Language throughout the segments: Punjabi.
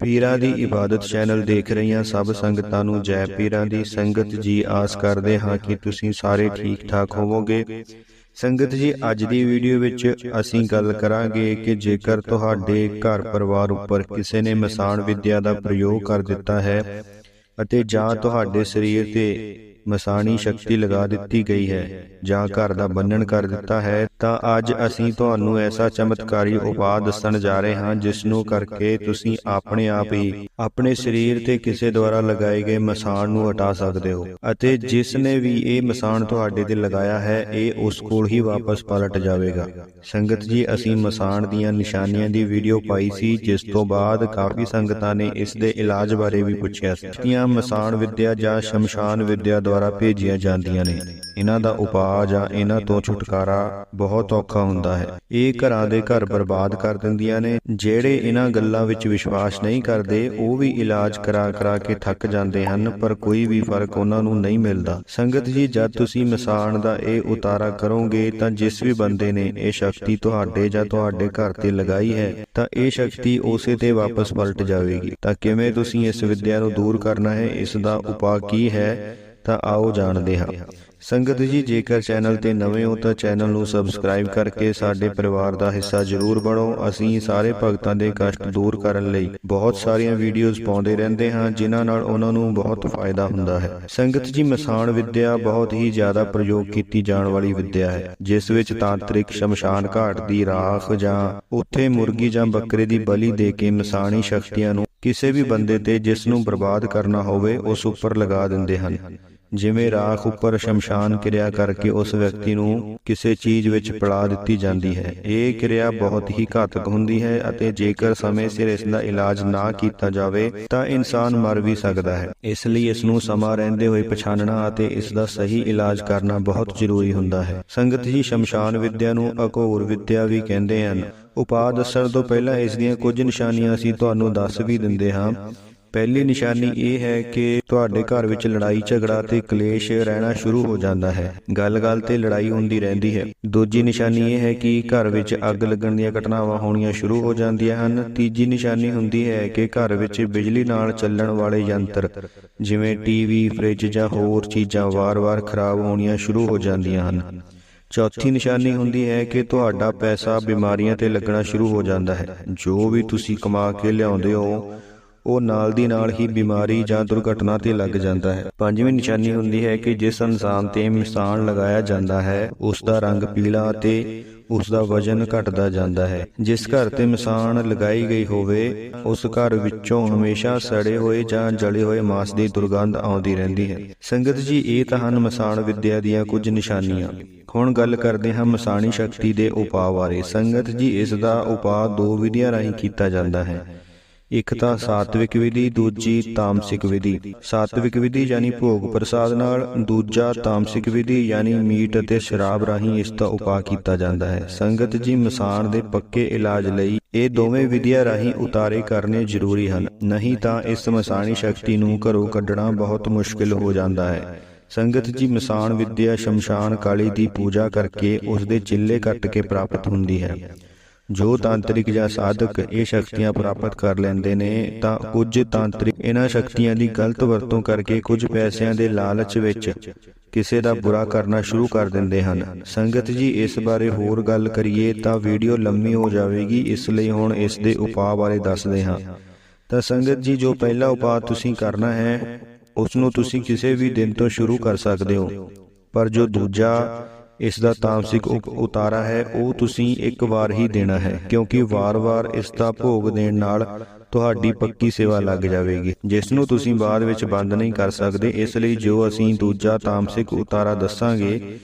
ਪੀਰਾਂ ਦੀ ਇਬਾਦਤ ਚੈਨਲ ਦੇਖ ਰਹੀਆਂ ਸਭ ਸੰਗਤਾਂ ਨੂੰ ਜੈ ਪੀਰਾਂ ਦੀ ਸੰਗਤ ਜੀ ਆਸ ਕਰਦੇ ਹਾਂ ਕਿ ਤੁਸੀਂ ਸਾਰੇ ਠੀਕ ਠਾਕ ਹੋਵੋਗੇ। ਸੰਗਤ ਜੀ ਅੱਜ ਦੀ ਵੀਡੀਓ ਵਿੱਚ ਅਸੀਂ ਗੱਲ ਕਰਾਂਗੇ ਕਿ ਜੇਕਰ ਤੁਹਾਡੇ ਘਰ ਪਰਿਵਾਰ ਉੱਪਰ ਕਿਸੇ ਨੇ ਮਸਾਣ ਵਿਦਿਆ ਦਾ ਪ੍ਰਯੋਗ ਕਰ ਦਿੱਤਾ ਹੈ ਅਤੇ ਜਾਂ ਤੁਹਾਡੇ ਸਰੀਰ ਤੇ ਮਸਾਣੀ ਸ਼ਕਤੀ ਲਗਾ ਦਿੱਤੀ ਗਈ ਹੈ। ਜਾਂ ਘਰ ਦਾ ਬੰਧਨ ਕਰ ਦਿੱਤਾ ਹੈ ਤਾਂ ਅੱਜ ਅਸੀਂ ਤੁਹਾਨੂੰ ਐਸਾ ਚਮਤਕਾਰੀ ਉਪਾਅ ਦੱਸਣ ਜਾ ਰਹੇ ਹਾਂ ਜਿਸ ਨੂੰ ਕਰਕੇ ਤੁਸੀਂ ਆਪਣੇ ਆਪ ਹੀ ਆਪਣੇ ਸਰੀਰ ਤੇ ਕਿਸੇ ਦੁਆਰਾ ਲਗਾਏ ਗਏ ਮਸਾਣ ਨੂੰ ਹਟਾ ਸਕਦੇ ਹੋ। ਅਤੇ ਜਿਸ ਨੇ ਵੀ ਇਹ ਮਸਾਣ ਤੁਹਾਡੇ ਤੇ ਲਗਾਇਆ ਹੈ ਇਹ ਉਸ ਕੋਲ ਹੀ ਵਾਪਸ ਪਲਟ ਜਾਵੇਗਾ। ਸੰਗਤ ਜੀ ਅਸੀਂ ਮਸਾਣ ਦੀਆਂ ਨਿਸ਼ਾਨੀਆਂ ਦੀ ਵੀਡੀਓ ਪਾਈ ਸੀ ਜਿਸ ਤੋਂ ਬਾਅਦ ਕਾਫੀ ਸੰਗਤਾਂ ਨੇ ਇਸ ਦੇ ਇਲਾਜ ਬਾਰੇ ਵੀ ਪੁੱਛਿਆ ਸੀ ਮਸਾਣ ਵਿਦਿਆ ਜਾਂ ਸ਼ਮਸ਼ਾਨ ਵਿਦਿਆ ਦੁਆਰਾ ਭੇਜੀਆਂ ਜਾਂਦੀਆਂ ਨੇ। ਇਹਨਾਂ ਦਾ ਉਪਾਅ ਜਾਂ ਇਹਨਾਂ ਤੋਂ ਛੁਟਕਾਰਾ ਬਹੁਤ ਔਖਾ ਹੁੰਦਾ ਹੈ। ਇਹ ਘਰਾਂ ਦੇ ਘਰ ਬਰਬਾਦ ਕਰ ਦਿੰਦੀਆਂ ਨੇ। ਜਿਹੜੇ ਇਹਨਾਂ ਗੱਲਾਂ ਵਿੱਚ ਵਿਸ਼ਵਾਸ ਨਹੀਂ ਕਰਦੇ, ਉਹ ਵੀ ਇਲਾਜ ਕਰਾ ਕਰਾ ਕੇ ਥੱਕ ਜਾਂਦੇ ਹਨ, ਪਰ ਕੋਈ ਵੀ ਫ਼ਰਕ ਉਹਨਾਂ ਨੂੰ ਨਹੀਂ ਮਿਲਦਾ। ਸੰਗਤ ਜੀ, ਜਦ ਤੁਸੀਂ ਮਸਾਣ ਦਾ ਇਹ ਉਤਾਰਾ ਕਰੋਗੇ, ਤਾਂ ਜਿਸ ਵੀ ਬੰਦੇ ਨੇ ਇਹ ਸ਼ਕਤੀ ਤੁਹਾਡੇ ਜਾਂ ਤੁਹਾਡੇ ਘਰ ਤੇ ਲਗਾਈ ਹੈ, ਤਾਂ ਇਹ ਸ਼ਕਤੀ ਉਸੇ ਤੇ ਵਾਪਸ ਪਲਟ ਜਾਵੇਗੀ। ਤਾਂ ਕਿਵੇਂ ਤੁਸੀਂ ਇਸ ਵਿਦਿਆ ਨੂੰ ਦੂਰ ਕਰਨਾ ਹੈ? ਇਸ ਦਾ ਉਪਾਅ ਕੀ ਹੈ? ਤਾਂ ਆਓ ਜਾਣਦੇ ਹਾਂ। ਸੰਗਤ ਜੀ, ਜੇਕਰ ਚੈਨਲ ਤੇ ਨਵੇਂ ਹੋ ਤਾਂ ਚੈਨਲ ਨੂੰ ਸਬਸਕ੍ਰਾਈਬ ਕਰਕੇ ਸਾਡੇ ਪਰਿਵਾਰ ਦਾ ਹਿੱਸਾ ਜ਼ਰੂਰ ਬਣੋ। ਅਸੀਂ ਸਾਰੇ ਭਗਤਾਂ ਦੇ ਕਸ਼ਟ ਦੂਰ ਕਰਨ ਲਈ ਬਹੁਤ ਸਾਰੀਆਂ ਵੀਡੀਓਜ਼ ਪਾਉਂਦੇ ਰਹਿੰਦੇ ਹਾਂ, ਜਿਨ੍ਹਾਂ ਨਾਲ ਉਹਨਾਂ ਨੂੰ ਬਹੁਤ ਫਾਇਦਾ ਹੁੰਦਾ ਹੈ। ਸੰਗਤ ਜੀ ਮਸਾਣ ਵਿੱਦਿਆ ਬਹੁਤ ਹੀ ਜ਼ਿਆਦਾ ਪ੍ਰਯੋਗ ਕੀਤੀ ਜਾਣ ਵਾਲੀ ਵਿੱਦਿਆ ਹੈ, ਜਿਸ ਵਿੱਚ ਤਾਂਤਰਿਕ ਸ਼ਮਸ਼ਾਨ ਘਾਟ ਦੀ ਰਾਖ ਜਾਂ ਉੱਥੇ ਮੁਰਗੀ ਜਾਂ ਬੱਕਰੇ ਦੀ ਬਲੀ ਦੇ ਕੇ ਮਸਾਣੀ ਸ਼ਕਤੀਆਂ ਨੂੰ ਕਿਸੇ ਵੀ ਬੰਦੇ ਤੇ ਜਿਸ ਨੂੰ ਬਰਬਾਦ ਕਰਨਾ ਹੋਵੇ, ਉਸ ਉੱਪਰ ਲਗਾ ਦਿੰਦੇ ਹਨ। ਜਿਵੇਂ ਰਾਖ ਉੱਪਰ ਸ਼ਮਸ਼ਾਨ ਕਿਰਿਆ ਕਰਕੇ ਉਸ ਵਿਅਕਤੀ ਨੂੰ ਕਿਸੇ ਚੀਜ਼ ਵਿੱਚ ਪੜਾ ਦਿੱਤੀ ਜਾਂਦੀ ਹੈ। ਇਹ ਕਿਰਿਆ ਬਹੁਤ ਹੀ ਘਾਤਕ ਹੁੰਦੀ ਹੈ ਅਤੇ ਜੇਕਰ ਸਮੇਂ ਸਿਰ ਇਸ ਦਾ ਇਲਾਜ ਨਾ ਕੀਤਾ ਜਾਵੇ ਤਾਂ ਇਨਸਾਨ ਮਰ ਵੀ ਸਕਦਾ ਹੈ। ਇਸ ਲਈ ਇਸ ਨੂੰ ਸਮਾਂ ਰਹਿੰਦੇ ਹੋਏ ਪਛਾਣਨਾ ਅਤੇ ਇਸ ਦਾ ਸਹੀ ਇਲਾਜ ਕਰਨਾ ਬਹੁਤ ਜ਼ਰੂਰੀ ਹੁੰਦਾ ਹੈ। ਸੰਗਤ ਜੀ ਸ਼ਮਸ਼ਾਨ ਵਿਦਿਆ ਨੂੰ ਅਕੋਰ ਵਿਦਿਆ ਵੀ ਕਹਿੰਦੇ ਹਨ। ਉਪਾਅ ਦੱਸਣ ਤੋਂ ਪਹਿਲਾਂ ਇਸ ਦੀਆਂ ਕੁਝ ਨਿਸ਼ਾਨੀਆਂ ਅਸੀਂ ਤੁਹਾਨੂੰ ਦੱਸ ਵੀ ਦਿੰਦੇ ਹਾਂ ਪਹਿਲੀ ਨਿਸ਼ਾਨੀ ਇਹ ਹੈ ਕਿ ਤੁਹਾਡੇ ਘਰ ਵਿੱਚ ਲੜਾਈ ਝਗੜਾ ਤੇ ਕਲੇਸ਼ ਰਹਿਣਾ ਸ਼ੁਰੂ ਹੋ ਜਾਂਦਾ ਹੈ। ਗੱਲ-ਗੱਲ ਤੇ ਲੜਾਈ ਹੁੰਦੀ ਰਹਿੰਦੀ ਹੈ। ਦੂਜੀ ਨਿਸ਼ਾਨੀ ਇਹ ਹੈ ਕਿ ਘਰ ਵਿੱਚ ਅੱਗ ਲੱਗਣ ਦੀਆਂ ਘਟਨਾਵਾਂ ਹੋਣੀਆਂ ਸ਼ੁਰੂ ਹੋ ਜਾਂਦੀਆਂ ਹਨ। ਤੀਜੀ ਨਿਸ਼ਾਨੀ ਹੁੰਦੀ ਹੈ ਕਿ ਘਰ ਵਿੱਚ ਬਿਜਲੀ ਨਾਲ ਚੱਲਣ ਵਾਲੇ ਯੰਤਰ ਜਿਵੇਂ ਟੀਵੀ ਫ੍ਰਿਜ ਜਾਂ ਹੋਰ ਚੀਜ਼ਾਂ ਵਾਰ-ਵਾਰ ਖਰਾਬ ਹੋਣੀਆਂ ਸ਼ੁਰੂ ਹੋ ਜਾਂਦੀਆਂ ਹਨ। ਚੌਥੀ ਨਿਸ਼ਾਨੀ ਹੁੰਦੀ ਹੈ ਕਿ ਤੁਹਾਡਾ ਪੈਸਾ ਬਿਮਾਰੀਆਂ ਤੇ ਲੱਗਣਾ ਸ਼ੁਰੂ ਹੋ ਜਾਂਦਾ ਹੈ ਜੋ ਵੀ ਤੁਸੀਂ ਕਮਾ ਕੇ ਲਿਆਉਂਦੇ ਹੋ ਉਹ ਨਾਲ ਦੀ ਨਾਲ ਹੀ ਬਿਮਾਰੀ ਜਾਂ ਦੁਰਘਟਨਾ ਤੇ ਲੱਗ ਜਾਂਦਾ ਹੈ। ਪੰਜਵੀਂ ਨਿਸ਼ਾਨੀ ਹੁੰਦੀ ਹੈ ਕਿ ਜਿਸ ਇਨਸਾਨ ਤੇ ਮਿਸਾਨ ਲਗਾਇਆ ਜਾਂਦਾ ਹੈ ਉਸ ਦਾ ਰੰਗ ਪੀਲਾ ਅਤੇ ਉਸ ਦਾ ਵਜ਼ਨ ਘਟਦਾ ਜਾਂਦਾ ਹੈ। ਜਿਸ ਘਰ ਤੇ ਮਿਸਾਨ ਲਗਾਈ ਗਈ ਹੋਵੇ, ਉਸ ਘਰ ਵਿੱਚੋਂ ਹਮੇਸ਼ਾ ਸੜੇ ਹੋਏ ਜਾਂ ਜਲੇ ਹੋਏ ਮਾਸ ਦੀ ਦੁਰਗੰਧ ਆਉਂਦੀ ਰਹਿੰਦੀ ਹੈ। ਸੰਗਤ ਜੀ, ਇਹ ਤਾਂ ਹਨ ਮਿਸਾਨ ਵਿੱਦਿਆ ਦੀਆਂ ਕੁਝ ਨਿਸ਼ਾਨੀਆਂ। ਹੁਣ ਗੱਲ ਕਰਦੇ ਹਾਂ ਮਸਾਣੀ ਸ਼ਕਤੀ ਦੇ ਉਪਾਅ ਬਾਰੇ। ਸੰਗਤ ਜੀ, ਇਸ ਦਾ ਉਪਾਅ ਦੋ ਵਿਧੀਆਂ ਰਾਹੀਂ ਕੀਤਾ ਜਾਂਦਾ ਹੈ। ਇੱਕ ਤਾਂ ਸਾਤਵਿਕ ਵਿਧੀ, ਦੂਜੀ ਤਾਮਸਿਕ ਵਿਧੀ। ਸਾਤਵਿਕ ਵਿਧੀ ਯਾਨੀ ਭੋਗ ਪ੍ਰਸਾਦ ਨਾਲ, ਦੂਜਾ ਤਾਮਸਿਕ ਵਿਧੀ ਯਾਨੀ ਮੀਟ ਅਤੇ ਸ਼ਰਾਬ ਰਾਹੀਂ ਇਸ ਦਾ ਉਪਾਅ ਕੀਤਾ ਜਾਂਦਾ ਹੈ। ਸੰਗਤ ਜੀ ਮਸਾਨ ਦੇ ਪੱਕੇ ਇਲਾਜ ਲਈ ਇਹ ਦੋਵੇਂ ਵਿਧੀਆਂ ਰਾਹੀਂ ਉਤਾਰੇ ਕਰਨੇ ਜ਼ਰੂਰੀ ਹਨ। ਨਹੀਂ ਤਾਂ ਇਸ ਮਸਾਣੀ ਸ਼ਕਤੀ ਨੂੰ ਘਰੋਂ ਕੱਢਣਾ ਬਹੁਤ ਮੁਸ਼ਕਿਲ ਹੋ ਜਾਂਦਾ ਹੈ। ਸੰਗਤ ਜੀ ਮਸਾਨ ਵਿਦਿਆ ਸ਼ਮਸ਼ਾਨ ਕਾਲੀ ਦੀ ਪੂਜਾ ਕਰਕੇ ਉਸ ਦੇ ਚਿੱਲੇ ਕੱਟ ਕੇ ਪ੍ਰਾਪਤ ਹੁੰਦੀ ਹੈ। ਜੋ ਤਾਂਤਰਿਕ ਜਾਂ ਸਾਧਕ ਇਹ ਸ਼ਕਤੀਆਂ ਪ੍ਰਾਪਤ ਕਰ ਲੈਂਦੇ ਨੇ, ਤਾਂ ਕੁਝ ਤਾਂਤਰਿਕ ਇਹਨਾਂ ਸ਼ਕਤੀਆਂ ਦੀ ਗਲਤ ਵਰਤੋਂ ਕਰਕੇ ਕੁਝ ਪੈਸਿਆਂ ਦੇ ਲਾਲਚ ਵਿੱਚ ਕਿਸੇ ਦਾ ਬੁਰਾ ਕਰਨਾ ਸ਼ੁਰੂ ਕਰ ਦਿੰਦੇ ਹਨ। ਸੰਗਤ ਜੀ, ਇਸ ਬਾਰੇ ਹੋਰ ਗੱਲ ਕਰੀਏ ਤਾਂ ਵੀਡੀਓ ਲੰਮੀ ਹੋ ਜਾਵੇਗੀ, ਇਸ ਲਈ ਹੁਣ ਇਸ ਦੇ ਉਪਾਅ ਬਾਰੇ ਦੱਸਦੇ ਹਾਂ। ਤਾਂ ਸੰਗਤ ਜੀ, ਜੋ ਪਹਿਲਾ ਉਪਾਅ ਤੁਸੀਂ ਕਰਨਾ ਹੈ ਉਸ ਨੂੰ ਤੁਸੀਂ ਕਿਸੇ ਵੀ ਦਿਨ ਤੋਂ ਸ਼ੁਰੂ ਕਰ ਸਕਦੇ ਹੋ। ਪਰ ਜੋ ਦੂਜਾ ਇਸ ਦਾ ਤਾਮਸਿਕ ਉਤਾਰਾ ਹੈ, ਉਹ ਤੁਸੀਂ ਇੱਕ ਵਾਰ ਹੀ ਦੇਣਾ ਹੈ, ਕਿਉਂਕਿ ਵਾਰ-ਵਾਰ ਇਸ ਦਾ ਭੋਗ ਦੇਣ ਨਾਲ ਤੁਹਾਡੀ ਪੱਕੀ ਸੇਵਾ ਲੱਗ ਜਾਵੇਗੀ। ਜਿਸ ਨੂੰ ਤੁਸੀਂ ਬਾਅਦ ਵਿੱਚ ਬੰਦ ਨਹੀਂ ਕਰ ਸਕਦੇ, ਇਸ ਲਈ ਜੋ ਅਸੀਂ ਦੂਜਾ ਤਾਮਸਿਕ ਉਤਾਰਾ ਦੱਸਾਂਗੇ,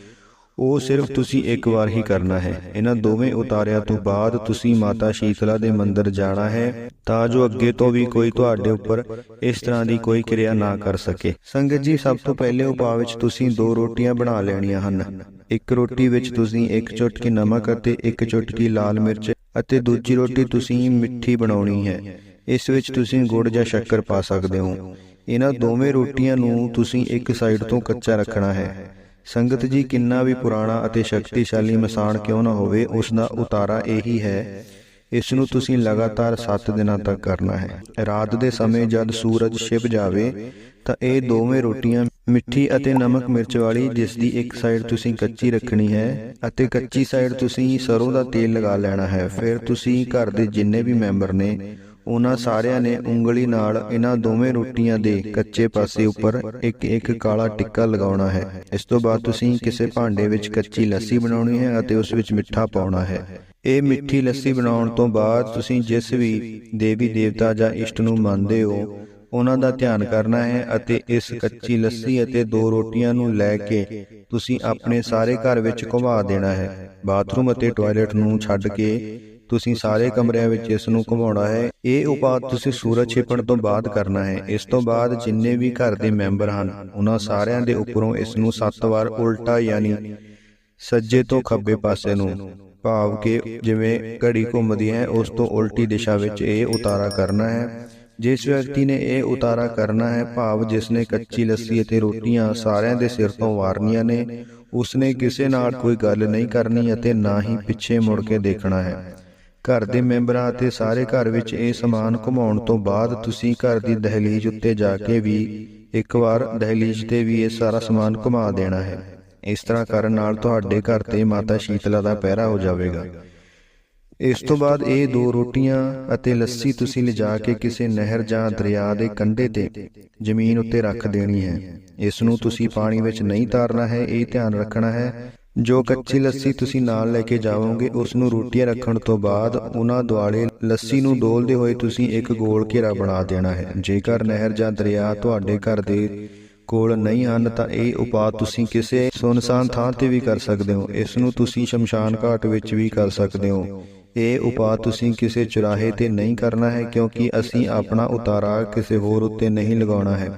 ਉਹ ਸਿਰਫ ਤੁਸੀਂ ਇੱਕ ਵਾਰ ਹੀ ਕਰਨਾ ਹੈ। ਇਹਨਾਂ ਦੋਵੇਂ ਉਤਾਰਿਆਂ ਤੋਂ ਬਾਅਦ ਤੁਸੀਂ ਮਾਤਾ ਸ਼ੀਤਲਾ ਦੇ ਮੰਦਿਰ ਜਾਣਾ ਹੈ, ਤਾਂ ਜੋ ਅੱਗੇ ਤੋਂ ਵੀ ਕੋਈ ਤੁਹਾਡੇ ਉੱਪਰ ਇਸ ਤਰ੍ਹਾਂ ਦੀ ਕੋਈ ਕਿਰਿਆ ਨਾ ਕਰ ਸਕੇ। ਸੰਗਤ ਜੀ, ਸਭ ਤੋਂ ਪਹਿਲੇ ਉਪਾਅ ਵਿੱਚ ਤੁਸੀਂ ਦੋ ਰੋਟੀਆਂ ਬਣਾ ਲੈਣੀਆਂ ਹਨ। ਇੱਕ ਰੋਟੀ ਵਿੱਚ ਤੁਸੀਂ ਇੱਕ ਚੁਟਕੀ ਨਮਕ ਅਤੇ ਇੱਕ ਚੁਟਕੀ ਲਾਲ ਮਿਰਚ ਅਤੇ ਦੂਜੀ ਰੋਟੀ ਤੁਸੀਂ ਮਿੱਠੀ ਬਣਾਉਣੀ ਹੈ। ਇਸ ਵਿੱਚ ਤੁਸੀਂ ਗੁੜ ਜਾਂ ਸ਼ੱਕਰ ਪਾ ਸਕਦੇ ਹੋ। ਇਹਨਾਂ ਦੋਵੇਂ ਰੋਟੀਆਂ ਨੂੰ ਤੁਸੀਂ ਇੱਕ ਸਾਈਡ ਤੋਂ ਕੱਚਾ ਰੱਖਣਾ ਹੈ। ਸੰਗਤ ਜੀ, ਕਿੰਨਾ ਵੀ ਪੁਰਾਣਾ ਅਤੇ ਸ਼ਕਤੀਸ਼ਾਲੀ ਮਸਾਨ ਕਿਉਂ ਨਾ ਹੋਵੇ ਉਸ ਦਾ ਉਤਾਰਾ ਇਹੀ ਹੈ। ਇਸ ਨੂੰ ਤੁਸੀਂ ਲਗਾਤਾਰ 7 ਦਿਨਾਂ ਤੱਕ ਕਰਨਾ ਹੈ। ਰਾਤ ਦੇ ਸਮੇਂ ਜਦ ਸੂਰਜ ਛਿਪ ਜਾਵੇ ਤਾਂ ਇਹ ਦੋਵੇਂ ਰੋਟੀਆਂ, ਮਿੱਠੀ ਅਤੇ ਨਮਕ ਮਿਰਚ ਵਾਲੀ, ਜਿਸ ਦੀ ਇੱਕ ਸਾਈਡ ਤੁਸੀਂ ਕੱਚੀ ਰੱਖਣੀ ਹੈ ਅਤੇ ਕੱਚੀ ਸਾਈਡ ਤੁਸੀਂ ਸਰੋਂ ਦਾ ਤੇਲ ਲਗਾ ਲੈਣਾ ਹੈ। ਫਿਰ ਤੁਸੀਂ ਘਰ ਦੇ ਜਿੰਨੇ ਵੀ ਮੈਂਬਰ ਨੇ, ਉਹਨਾਂ ਸਾਰਿਆਂ ਨੇ ਉਂਗਲੀ ਨਾਲ ਇਹਨਾਂ ਦੋਵੇਂ ਰੋਟੀਆਂ ਦੇ ਕੱਚੇ ਪਾਸੇ ਉੱਪਰ ਇੱਕ ਇੱਕ ਕਾਲਾ ਟਿੱਕਾ ਲਗਾਉਣਾ ਹੈ। ਇਸ ਤੋਂ ਬਾਅਦ ਤੁਸੀਂ ਕਿਸੇ ਭਾਂਡੇ ਵਿੱਚ ਕੱਚੀ ਲੱਸੀ ਬਣਾਉਣੀ ਹੈ ਅਤੇ ਉਸ ਵਿੱਚ ਮਿੱਠਾ ਪਾਉਣਾ ਹੈ। ਇਹ ਮਿੱਠੀ ਲੱਸੀ ਬਣਾਉਣ ਤੋਂ ਬਾਅਦ ਤੁਸੀਂ ਜਿਸ ਵੀ ਦੇਵੀ ਦੇਵਤਾ ਜਾਂ ਇਸ਼ਟ ਨੂੰ ਮੰਨਦੇ ਹੋ ਉਹਨਾਂ ਦਾ ਧਿਆਨ ਕਰਨਾ ਹੈ ਅਤੇ ਇਸ ਕੱਚੀ ਲੱਸੀ ਅਤੇ ਦੋ ਰੋਟੀਆਂ ਨੂੰ ਲੈ ਕੇ ਤੁਸੀਂ ਆਪਣੇ ਸਾਰੇ ਘਰ ਵਿੱਚ ਘੁਮਾ ਦੇਣਾ ਹੈ। ਬਾਥਰੂਮ ਅਤੇ ਟਾਇਲਟ ਨੂੰ ਛੱਡ ਕੇ ਤੁਸੀਂ ਸਾਰੇ ਕਮਰਿਆਂ ਵਿੱਚ ਇਸ ਨੂੰ ਘੁਮਾਉਣਾ ਹੈ। ਇਹ ਉਪਾਅ ਤੁਸੀਂ ਸੂਰਜ ਛਿਪਣ ਤੋਂ ਬਾਅਦ ਕਰਨਾ ਹੈ। ਇਸ ਤੋਂ ਬਾਅਦ ਜਿੰਨੇ ਵੀ ਘਰ ਦੇ ਮੈਂਬਰ ਹਨ ਉਹਨਾਂ ਸਾਰਿਆਂ ਦੇ ਉੱਪਰੋਂ ਇਸ ਨੂੰ 7 ਵਾਰ ਉਲਟਾ ਯਾਨੀ ਸੱਜੇ ਤੋਂ ਖੱਬੇ ਪਾਸੇ ਨੂੰ ਭਾਵ ਕਿ ਜਿਵੇਂ ਘੜੀ ਘੁੰਮਦੀ ਹੈ ਉਸ ਤੋਂ ਉਲਟੀ ਦਿਸ਼ਾ ਵਿੱਚ ਇਹ ਉਤਾਰਾ ਕਰਨਾ ਹੈ ਜਿਸ ਵਿਅਕਤੀ ਨੇ ਇਹ ਉਤਾਰਾ ਕਰਨਾ ਹੈ, ਭਾਵ ਜਿਸ ਨੇ ਕੱਚੀ ਲੱਸੀ ਅਤੇ ਰੋਟੀਆਂ ਸਾਰਿਆਂ ਦੇ ਸਿਰ ਤੋਂ ਵਾਰਨੀਆਂ ਨੇ, ਉਸਨੇ ਕਿਸੇ ਨਾਲ ਕੋਈ ਗੱਲ ਨਹੀਂ ਕਰਨੀ ਅਤੇ ਨਾ ਹੀ ਪਿੱਛੇ ਮੁੜ ਕੇ ਦੇਖਣਾ ਹੈ। ਘਰ ਦੇ ਮੈਂਬਰਾਂ ਅਤੇ ਸਾਰੇ ਘਰ ਵਿੱਚ ਇਹ ਸਮਾਨ ਘੁਮਾਉਣ ਤੋਂ ਬਾਅਦ ਤੁਸੀਂ ਘਰ ਦੀ ਦਹਲੀਜ਼ ਉੱਤੇ ਜਾ ਕੇ ਵੀ ਇੱਕ ਵਾਰ ਦਹਲੀਜ਼ ਤੇ ਵੀ ਇਹ ਸਾਰਾ ਸਮਾਨ ਘੁਮਾ ਦੇਣਾ ਹੈ। ਇਸ ਤਰ੍ਹਾਂ ਕਰਨ ਨਾਲ ਤੁਹਾਡੇ ਘਰ ਤੇ ਮਾਤਾ ਸ਼ੀਤਲਾ ਦਾ ਪਹਿਰਾ ਹੋ ਜਾਵੇਗਾ। ਇਸ ਤੋਂ ਬਾਅਦ ਇਹ ਦੋ ਰੋਟੀਆਂ ਅਤੇ ਲੱਸੀ ਤੁਸੀਂ ਲਿਜਾ ਕੇ ਕਿਸੇ ਨਹਿਰ ਜਾਂ ਦਰਿਆ ਦੇ ਕੰਢੇ ਤੇ ਜ਼ਮੀਨ ਉੱਤੇ ਰੱਖ ਦੇਣੀ ਹੈ। ਇਸ ਨੂੰ ਤੁਸੀਂ ਪਾਣੀ ਵਿੱਚ ਨਹੀਂ ਤਾਰਨਾ ਹੈ, ਇਹ ਧਿਆਨ ਰੱਖਣਾ ਹੈ। ਜੋ ਕੱਚੀ ਲੱਸੀ ਤੁਸੀਂ ਨਾਲ ਲੈ ਕੇ ਜਾਵੋਗੇ, ਉਸ ਨੂੰ ਰੋਟੀਆਂ ਰੱਖਣ ਤੋਂ ਬਾਅਦ ਉਹਨਾਂ ਦੁਆਲੇ ਲੱਸੀ ਨੂੰ ਡੋਲਦੇ ਹੋਏ ਤੁਸੀਂ ਇੱਕ ਗੋਲ ਘੇਰਾ ਬਣਾ ਦੇਣਾ ਹੈ। ਜੇਕਰ ਨਹਿਰ ਜਾਂ ਦਰਿਆ ਤੁਹਾਡੇ ਘਰ ਦੇ ਕੋਲ ਨਹੀਂ ਹਨ, ਤਾਂ ਇਹ ਉਪਾਅ ਤੁਸੀਂ ਕਿਸੇ ਸੁਨਸਾਨ ਥਾਂ ਤੇ ਵੀ ਕਰ ਸਕਦੇ ਹੋ। ਇਸ ਨੂੰ ਤੁਸੀਂ ਸ਼ਮਸ਼ਾਨ ਘਾਟ ਵਿੱਚ ਵੀ ਕਰ ਸਕਦੇ ਹੋ। ਇਹ ਉਪਾਅ ਤੁਸੀਂ ਕਿਸੇ ਚੁਰਾਹੇ ਤੇ ਨਹੀਂ ਕਰਨਾ ਹੈ ਕਿਉਂਕਿ ਅਸੀਂ ਆਪਣਾ ਉਤਾਰਾ ਕਿਸੇ ਹੋਰ ਉੱਤੇ ਨਹੀਂ ਲਗਾਉਣਾ ਹੈ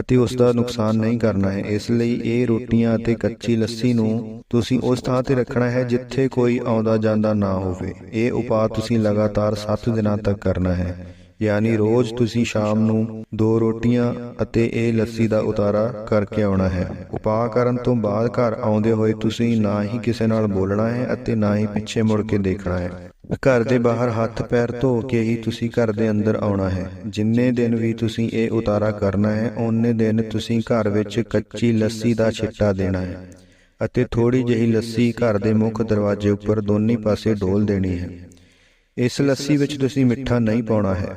ਅਤੇ ਉਸ ਦਾ ਨੁਕਸਾਨ ਨਹੀਂ ਕਰਨਾ ਹੈ। ਇਸ ਲਈ ਇਹ ਰੋਟੀਆਂ ਅਤੇ ਕੱਚੀ ਲੱਸੀ ਨੂੰ ਤੁਸੀਂ ਉਸ ਥਾਂ ਤੇ ਰੱਖਣਾ ਹੈ ਜਿੱਥੇ ਕੋਈ ਆਉਂਦਾ ਜਾਂਦਾ ਨਾ ਹੋਵੇ। ਇਹ ਉਪਾਅ ਤੁਸੀਂ ਲਗਾਤਾਰ 7 ਦਿਨਾਂ ਤੱਕ ਕਰਨਾ ਹੈ। ਯਾਨੀ ਰੋਜ਼ ਤੁਸੀਂ ਸ਼ਾਮ ਨੂੰ ਦੋ ਰੋਟੀਆਂ ਅਤੇ ਇਹ ਲੱਸੀ ਦਾ ਉਤਾਰਾ ਕਰਕੇ ਆਉਣਾ ਹੈ। ਉਪਾਅ ਕਰਨ ਤੋਂ ਬਾਅਦ ਘਰ ਆਉਂਦੇ ਹੋਏ ਤੁਸੀਂ ਨਾ ਹੀ ਕਿਸੇ ਨਾਲ ਬੋਲਣਾ ਹੈ ਅਤੇ ਨਾ ਹੀ ਪਿੱਛੇ ਮੁੜ ਕੇ ਦੇਖਣਾ ਹੈ। ਘਰ ਦੇ ਬਾਹਰ ਹੱਥ ਪੈਰ ਧੋ ਕੇ ਹੀ ਤੁਸੀਂ ਘਰ ਦੇ ਅੰਦਰ ਆਉਣਾ ਹੈ। ਜਿੰਨੇ ਦਿਨ ਵੀ ਤੁਸੀਂ ਇਹ ਉਤਾਰਾ ਕਰਨਾ ਹੈ ਓਨੇ ਦਿਨ ਤੁਸੀਂ ਘਰ ਵਿੱਚ ਕੱਚੀ ਲੱਸੀ ਦਾ ਛਿੱਟਾ ਦੇਣਾ ਹੈ। ਅਤੇ ਥੋੜੀ ਜਿਹੀ ਲੱਸੀ ਘਰ ਦੇ ਮੁੱਖ ਦਰਵਾਜ਼ੇ ਉੱਪਰ ਦੋਨੀ ਪਾਸੇ ਡੋਲ ਦੇਣੀ ਹੈ ਇਸ ਲੱਸੀ ਵਿੱਚ ਤੁਸੀਂ ਮਿੱਠਾ ਨਹੀਂ ਪਾਉਣਾ ਹੈ।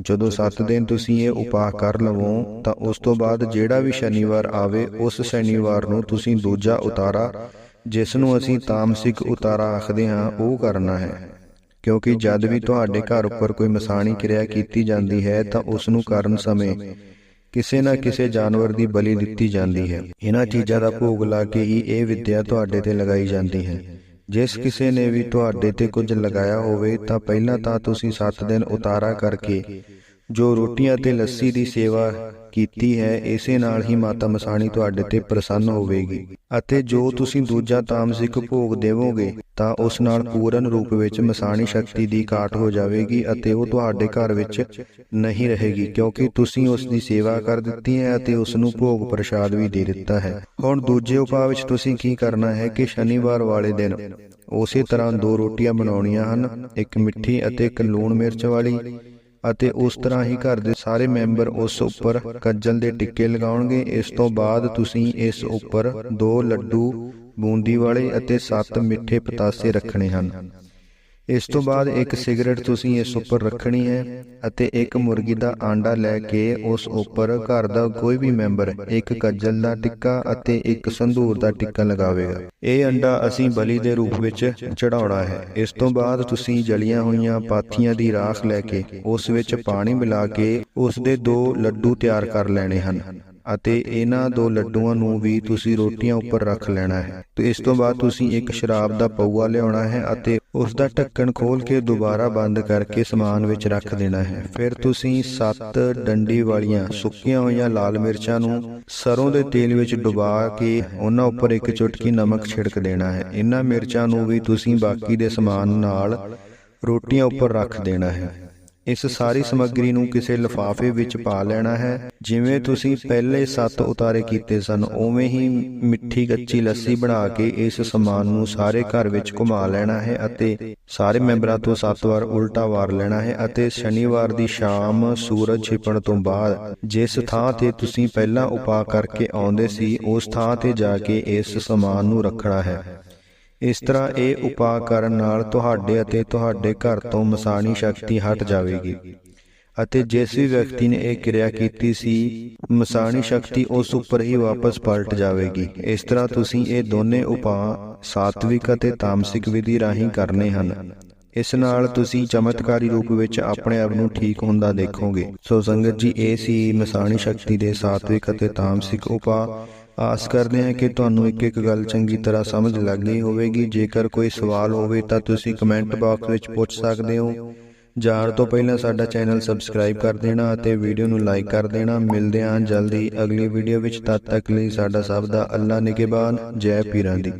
ਜਦੋਂ 7 ਦਿਨ ਤੁਸੀਂ ਇਹ ਉਪਾਅ ਕਰ ਲਵੋ, ਤਾਂ ਉਸ ਤੋਂ ਬਾਅਦ ਜਿਹੜਾ ਵੀ ਸ਼ਨੀਵਾਰ ਆਵੇ, ਉਸ ਸ਼ਨੀਵਾਰ ਨੂੰ ਤੁਸੀਂ ਦੂਜਾ ਉਤਾਰਾ, ਜਿਸ ਨੂੰ ਅਸੀਂ ਤਾਮਸਿਕ ਉਤਾਰਾ ਆਖਦੇ ਹਾਂ, ਉਹ ਕਰਨਾ ਹੈ। ਕਿਉਂਕਿ ਜਦ ਵੀ ਤੁਹਾਡੇ ਘਰ ਉੱਪਰ ਕੋਈ ਮਸਾਣੀ ਕਿਰਿਆ ਕੀਤੀ ਜਾਂਦੀ ਹੈ, ਤਾਂ ਉਸ ਨੂੰ ਕਰਨ ਸਮੇਂ ਕਿਸੇ ਨਾ ਕਿਸੇ ਜਾਨਵਰ ਦੀ ਬਲੀ ਦਿੱਤੀ ਜਾਂਦੀ ਹੈ। ਇਹਨਾਂ ਚੀਜ਼ਾਂ ਦਾ ਭੋਗ ਲਾ ਕੇ ਹੀ ਇਹ ਵਿੱਦਿਆ ਤੁਹਾਡੇ ਤੇ ਲਗਾਈ ਜਾਂਦੀ ਹੈ। ਜਿਸ ਕਿਸੇ ਨੇ ਵੀ ਤੁਹਾਡੇ ਤੇ ਕੁਝ ਲਗਾਇਆ ਹੋਵੇ ਤਾਂ ਪਹਿਲਾਂ ਤਾਂ ਤੁਸੀਂ 7 ਦਿਨ ਉਤਾਰਾ ਕਰਕੇ ਜੋ ਰੋਟੀਆਂ ਤੇ ਲੱਸੀ ਦੀ ਸੇਵਾ ਕੀਤੀ ਹੈ, ਇਸੇ ਨਾਲ ਹੀ ਮਾਤਾ ਮਸਾਣੀ ਤੁਹਾਡੇ ਤੇ ਪ੍ਰਸੰਨ ਹੋਵੇਗੀ। ਅਤੇ ਜੋ ਤੁਸੀਂ ਦੂਜਾ ਤਾਮਸਿਕ ਭੋਗ ਦੇਵੋਗੇ, ਤਾਂ ਉਸ ਨਾਲ ਪੂਰਨ ਰੂਪ ਵਿੱਚ ਮਸਾਣੀ ਸ਼ਕਤੀ ਦੀ ਘਾਟ ਹੋ ਜਾਵੇਗੀ ਅਤੇ ਉਹ ਤੁਹਾਡੇ ਘਰ ਵਿੱਚ ਨਹੀਂ ਰਹੇਗੀ, ਕਿਉਂਕਿ ਤੁਸੀਂ ਉਸ ਦੀ ਸੇਵਾ ਕਰ ਦਿੱਤੀ ਹੈ ਅਤੇ ਉਸ ਨੂੰ ਭੋਗ ਪ੍ਰਸ਼ਾਦ ਵੀ ਦੇ ਦਿੱਤਾ ਹੈ। ਹੁਣ ਦੂਜੇ ਉਪਾਅ ਵਿੱਚ ਤੁਸੀਂ ਕੀ ਕਰਨਾ ਹੈ ਕਿ ਸ਼ਨੀਵਾਰ ਵਾਲੇ ਦਿਨ ਉਸੇ ਤਰ੍ਹਾਂ ਦੋ ਰੋਟੀਆਂ ਬਣਾਉਣੀਆਂ ਹਨ, ਇੱਕ ਮਿੱਠੀ ਅਤੇ ਇੱਕ ਲੂਣ ਮਿਰਚ ਵਾਲੀ। ਅਤੇ ਉਸ ਤਰ੍ਹਾਂ ਹੀ ਘਰ ਦੇ ਸਾਰੇ ਮੈਂਬਰ ਉਸ ਉੱਪਰ ਕੱਜਲ ਦੇ ਟਿੱਕੇ ਲਗਾਉਣਗੇ। ਇਸ ਤੋਂ ਬਾਅਦ ਤੁਸੀਂ ਇਸ ਉੱਪਰ ਦੋ ਲੱਡੂ, ਬੂੰਦੀ ਵਾਲੇ ਅਤੇ ਸੱਤ ਮਿੱਠੇ ਪਤਾਸੇ ਰੱਖਣੇ ਹਨ। ਇਸ ਤੋਂ ਬਾਅਦ ਇੱਕ ਸਿਗਰਟ ਤੁਸੀਂ ਇਸ ਉੱਪਰ ਰੱਖਣੀ ਹੈ ਅਤੇ ਇੱਕ ਮੁਰਗੀ ਦਾ ਆਂਡਾ ਲੈ ਕੇ ਉਸ ਉੱਪਰ ਘਰ ਦਾ ਕੋਈ ਵੀ ਮੈਂਬਰ, ਇੱਕ ਕੱਜਲ ਦਾ ਟਿੱਕਾ ਅਤੇ ਇੱਕ ਸੰਧੂਰ ਦਾ ਟਿੱਕਾ ਲਗਾਵੇਗਾ। ਇਹ ਅੰਡਾ ਅਸੀਂ ਬਲੀ ਦੇ ਰੂਪ ਵਿੱਚ ਚੜਾਉਣਾ ਹੈ। ਇਸ ਤੋਂ ਬਾਅਦ ਤੁਸੀਂ ਜਲੀਆਂ ਹੋਈਆਂ ਪਾਥੀਆਂ ਦੀ ਰਾਖ ਲੈ ਕੇ ਉਸ ਵਿੱਚ ਪਾਣੀ ਮਿਲਾ ਕੇ ਉਸ ਦੇ ਦੋ ਲੱਡੂ ਤਿਆਰ ਕਰ ਲੈਣੇ ਹਨ। ਅਤੇ ਇਹਨਾਂ ਦੋ ਲੱਡੂਆਂ ਨੂੰ ਵੀ ਤੁਸੀਂ ਰੋਟੀਆਂ ਉੱਪਰ ਰੱਖ ਲੈਣਾ ਹੈ। ਤੇ ਇਸ ਤੋਂ ਬਾਅਦ ਤੁਸੀਂ ਇੱਕ ਸ਼ਰਾਬ ਦਾ ਪਊਆ ਲਿਆਉਣਾ ਹੈ ਅਤੇ ਉਸ ਦਾ ਢੱਕਣ ਖੋਲ ਕੇ ਦੁਬਾਰਾ ਬੰਦ ਕਰਕੇ ਸਮਾਨ ਵਿੱਚ ਰੱਖ ਦੇਣਾ ਹੈ। ਫਿਰ ਤੁਸੀਂ ਸੱਤ ਡੰਡੀ ਵਾਲੀਆਂ ਸੁੱਕੀਆਂ ਹੋਈਆਂ ਲਾਲ ਮਿਰਚਾਂ ਨੂੰ ਸਰੋਂ ਦੇ ਤੇਲ ਵਿੱਚ ਡੁਬਾ ਕੇ ਉਹਨਾਂ ਉੱਪਰ ਇੱਕ ਚੁਟਕੀ ਨਮਕ ਛਿੜਕ ਦੇਣਾ ਹੈ। ਇਹਨਾਂ ਮਿਰਚਾਂ ਨੂੰ ਵੀ ਤੁਸੀਂ ਬਾਕੀ ਦੇ ਸਮਾਨ ਨਾਲ ਰੋਟੀਆਂ ਉੱਪਰ ਰੱਖ ਦੇਣਾ ਹੈ। ਇਸ ਸਾਰੀ ਸਮੱਗਰੀ ਨੂੰ ਕਿਸੇ ਲਿਫਾਫੇ ਵਿੱਚ ਪਾ ਲੈਣਾ ਹੈ। ਜਿਵੇਂ ਤੁਸੀਂ ਪਹਿਲੇ 7 ਉਤਾਰੇ ਕੀਤੇ ਸਨ ਉਵੇਂ ਹੀ ਮਿੱਠੀ ਕੱਚੀ ਲੱਸੀ ਬਣਾ ਕੇ ਇਸ ਸਮਾਨ ਨੂੰ ਸਾਰੇ ਘਰ ਵਿੱਚ ਘੁਮਾ ਲੈਣਾ ਹੈ ਅਤੇ ਸਾਰੇ ਮੈਂਬਰਾਂ ਤੋਂ 7 ਵਾਰ ਉਲਟਾ ਵਾਰ ਲੈਣਾ ਹੈ ਅਤੇ ਸ਼ਨੀਵਾਰ ਦੀ ਸ਼ਾਮ ਸੂਰਜ ਛਿਪਣ ਤੋਂ ਬਾਅਦ ਜਿਸ ਥਾਂ ਤੇ ਤੁਸੀਂ ਪਹਿਲਾਂ ਉਪਾਅ ਕਰਕੇ ਆਉਂਦੇ ਸੀ ਉਸ ਥਾਂ ਤੇ ਜਾ ਕੇ ਇਸ ਸਮਾਨ ਨੂੰ ਰੱਖਣਾ ਹੈ। ਇਸ ਤਰ੍ਹਾਂ ਇਹ ਉਪਾਅ ਕਰਨ ਨਾਲ ਤੁਹਾਡੇ ਅਤੇ ਤੁਹਾਡੇ ਘਰ ਤੋਂ ਮਸਾਣੀ ਸ਼ਕਤੀ ਹਟ ਜਾਵੇਗੀ। ਅਤੇ ਜਿਸ ਵੀ ਵਿਅਕਤੀ ਨੇ ਇਹ ਕਿਰਿਆ ਕੀਤੀ ਸੀ, ਮਸਾਣੀ ਸ਼ਕਤੀ ਉਸ ਉੱਪਰ ਹੀ ਵਾਪਸ ਪਲਟ ਜਾਵੇਗੀ। ਇਸ ਤਰ੍ਹਾਂ ਤੁਸੀਂ ਇਹ ਦੋਨੇ ਉਪਾਅ ਸਾਤਵਿਕ ਅਤੇ ਤਾਮਸਿਕ ਵਿਧੀ ਰਾਹੀਂ ਕਰਨੇ ਹਨ। ਇਸ ਨਾਲ ਤੁਸੀਂ ਚਮਤਕਾਰੀ ਰੂਪ ਵਿੱਚ ਆਪਣੇ ਆਪ ਨੂੰ ਠੀਕ ਹੁੰਦਾ ਦੇਖੋਗੇ। ਸੋ ਸੰਗਤ ਜੀ, ਇਹ ਸੀ ਮਸਾਣੀ ਸ਼ਕਤੀ ਦੇ ਸਾਤਵਿਕ ਅਤੇ ਤਾਮਸਿਕ ਉਪਾਅ। ਆਸ ਕਰਦੇ ਹਾਂ ਕਿ ਤੁਹਾਨੂੰ ਇੱਕ ਇੱਕ ਗੱਲ ਚੰਗੀ ਤਰ੍ਹਾਂ ਸਮਝ ਲੱਗ ਗਈ ਹੋਵੇਗੀ। ਜੇਕਰ ਕੋਈ ਸਵਾਲ ਹੋਵੇ ਤਾਂ ਤੁਸੀਂ ਕਮੈਂਟ ਬਾਕਸ ਵਿੱਚ ਪੁੱਛ ਸਕਦੇ ਹੋ। ਜਾਣ ਤੋਂ ਪਹਿਲਾਂ ਸਾਡਾ ਚੈਨਲ ਸਬਸਕ੍ਰਾਈਬ ਕਰ ਦੇਣਾ ਅਤੇ ਵੀਡੀਓ ਨੂੰ ਲਾਈਕ ਕਰ ਦੇਣਾ। ਮਿਲਦੇ ਹਾਂ ਜਲਦੀ ਅਗਲੀ ਵੀਡੀਓ ਵਿੱਚ। ਤਦ ਤੱਕ ਲਈ ਸਾਡਾ ਸਭ ਦਾ ਅੱਲਾ ਨਿਗਹਿਬਾਨ। ਜੈ ਪੀਰਾਂ ਦੀ।